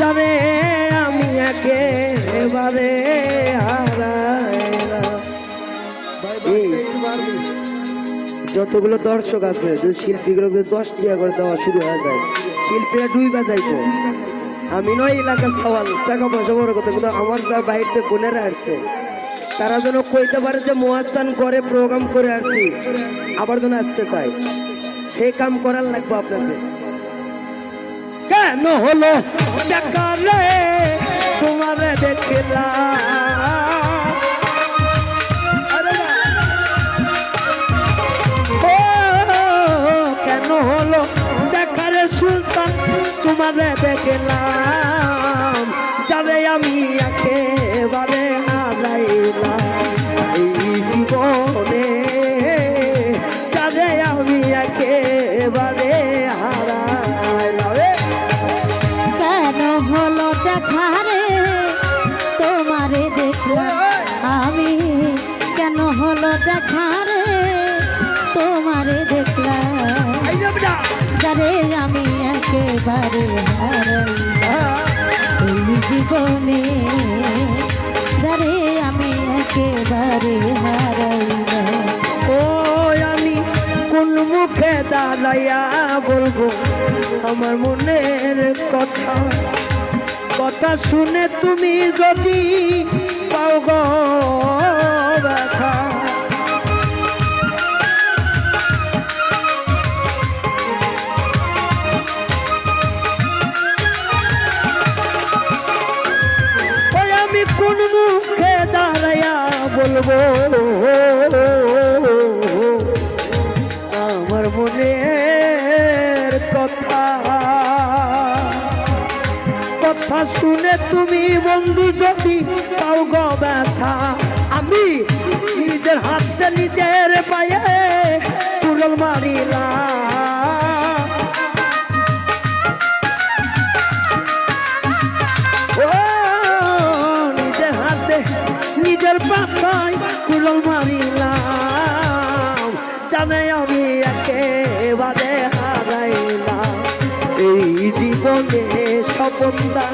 তবে আমি যতগুলো দর্শক আছে যদি শিল্পীগুলো যদি দশ টাকা করে দেওয়া শুরু হয়ে যায়, শিল্পীরা দুই বাজাইবো আমি নয় এলাকার সওয়াল, টাকা পয়সা বড় কথা, কিন্তু আমার বাইরে বোনেরা আসছে তারা যেন কইতে পারে যে মোয়াস্তান করে প্রোগ্রাম করে আসছি আবার যেন আসতে চাই সেই কাম করার লাগবে আপনাকে। কেন হলো? দেখালে তোমারে দেখলাম। না। কেন হলো? দেখারে সুলতান তোমারে দেখলাম। যাবে আমি একেবারে হারাইলাম এই জীবনে যাবে আমি একেবারে হারাইলাম এ, কেন হলো দেখারে তোমারে দেখলাম আমি কেন হলো দেখারে তোমারে দেখলাম যারে আমি একেবারে হারাইলাম জীবনে একেবারে হারাইলাম। ও আমি কোন মুখে দাঁড়াইয়া বলব, আমার মনের কথা। কথা শুনে তুমি যদি পাও গো ব্যথা। আমার মনের কথা। কথা শুনে তুমি বন্ধু যদি পাও গো ব্যথা, আমি নিজের হাতে নিজের পায়ে কুড়ল মারিলাম। জীবনে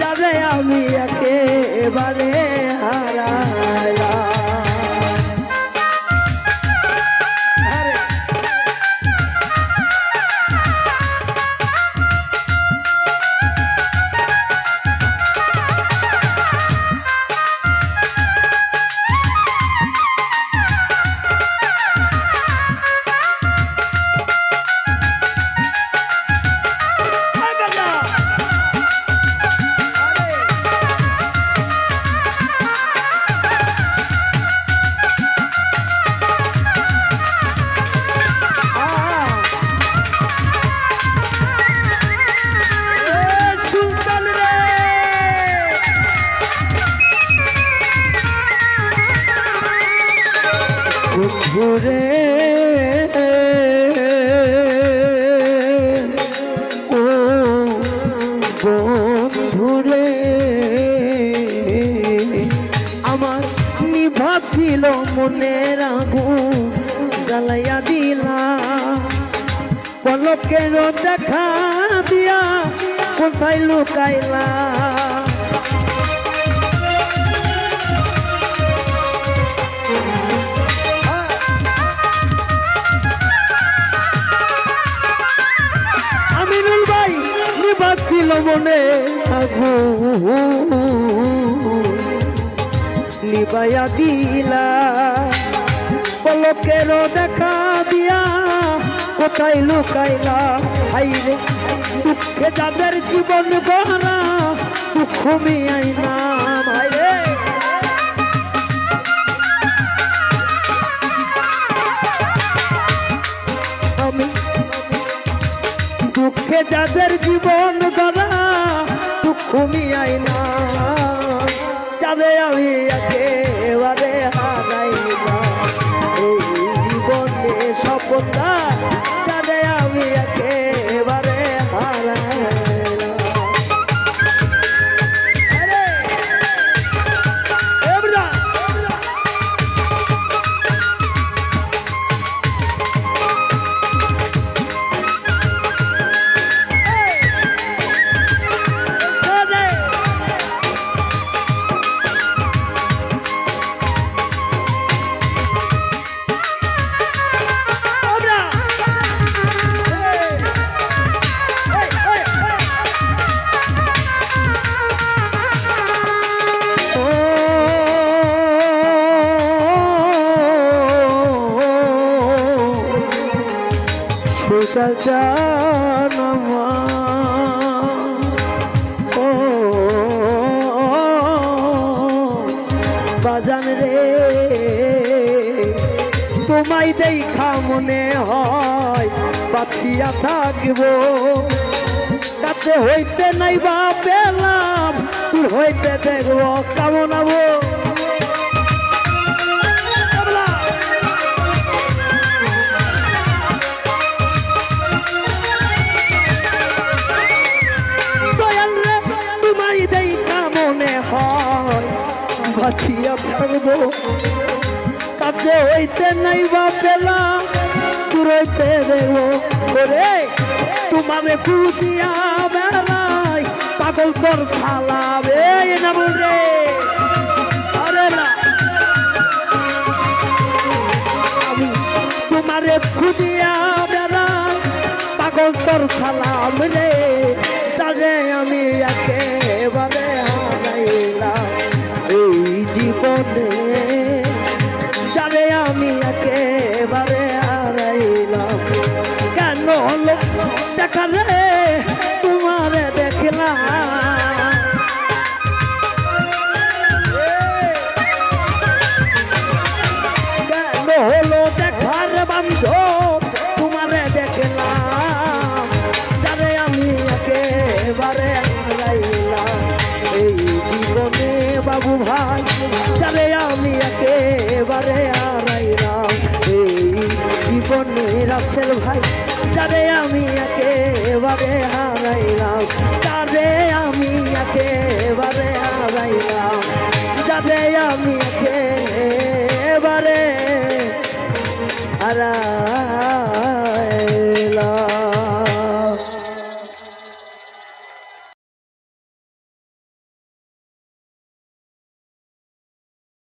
যাবে আমি একেবারে হারাইলাম ছিল মনের আগুন জ্বালাইয়া দিলা। পলকের দেখা দিয়া কোথায় লুকাইলা। আমিনুল ভাই নিবাছিল মনে আগুন লিবাইয়া দিলা। পলকের দেখা দিয়া কোথায় লুকাইলা? হাইরে, দুঃখে যাদের জীবন গহরা দুঃখ মিয়াই না ভাইরে আমি দুঃখে যাদের জীবন গড়া দুঃখ মিয়াই না যাবে আমি একেবারে হারাই। ও, বাজান রে, তোমায় দেখা মনে হয় বাঁচিয়া থাকব। কাছে হইতে নাই বা পেলাম তোর হইতে দেখব, কেমন হইতে নাই বা পেলা পুরোইতে দেব করে। তোমারে খুঁজিয়া বেড়াই পাগল তোর ফালাবে না বলে আরে না। আমি তোমারে খুঁজিয়া বেড়াই পাগল তোর সালাম রে তারে আমি একেবারে আমি একেবারে হারাইলাম। কেন হলো? দেখা রে, তোমারে দেখলাম। কেন হলো? দেখার বান্ধব তোমারে দেখলাম। যারে আমি একেবারে হারাইলাম। এই জীবনে বাবু ভাই, যারে আমি একেবারে রাসেল ভাই? যারে আমি একেবারে হারাইলাম তারে আমি একেবারে হারাইলাম যারে আমি একেবারে হারাইলাম।